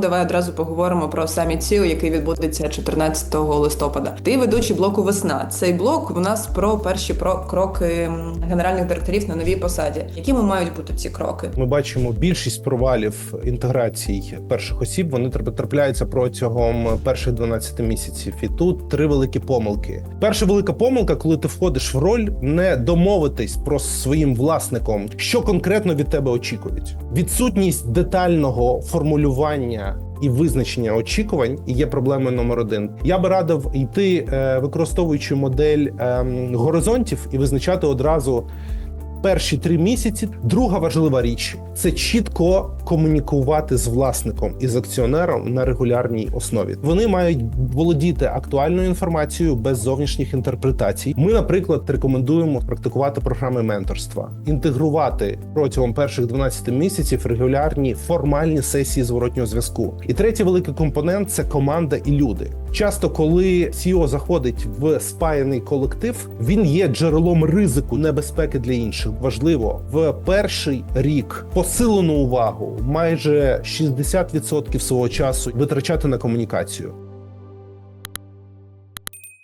Давай одразу поговоримо про саміт СІО, який відбудеться 14 листопада. Ти ведучий блоку Весна. Цей блок у нас про перші про кроки генеральних директорів на новій посаді. Якими мають бути ці кроки? Ми бачимо більшість провалів інтеграцій перших осіб. Вони трап- трапляються протягом перших 12 місяців. І тут три великі помилки. Перша велика помилка, коли ти входиш в роль, не домовитись про своїм власником, що конкретно від тебе очікують. Відсутність детального формулювання. І визначення очікувань є проблемою номер один. Я би радив йти, е, використовуючи модель ем, горизонтів і визначати одразу перші три місяці. Друга важлива річ це чітко комунікувати з власником і з акціонером на регулярній основі. Вони мають володіти актуальною інформацією без зовнішніх інтерпретацій. Ми, наприклад, рекомендуємо практикувати програми менторства, інтегрувати протягом перших 12 місяців регулярні формальні сесії зворотнього зв'язку. І третій великий компонент це команда і люди. Часто, коли CEO заходить в спаяний колектив, він є джерелом ризику небезпеки для інших. Важливо в перший рік посилену увагу майже 60% свого часу витрачати на комунікацію.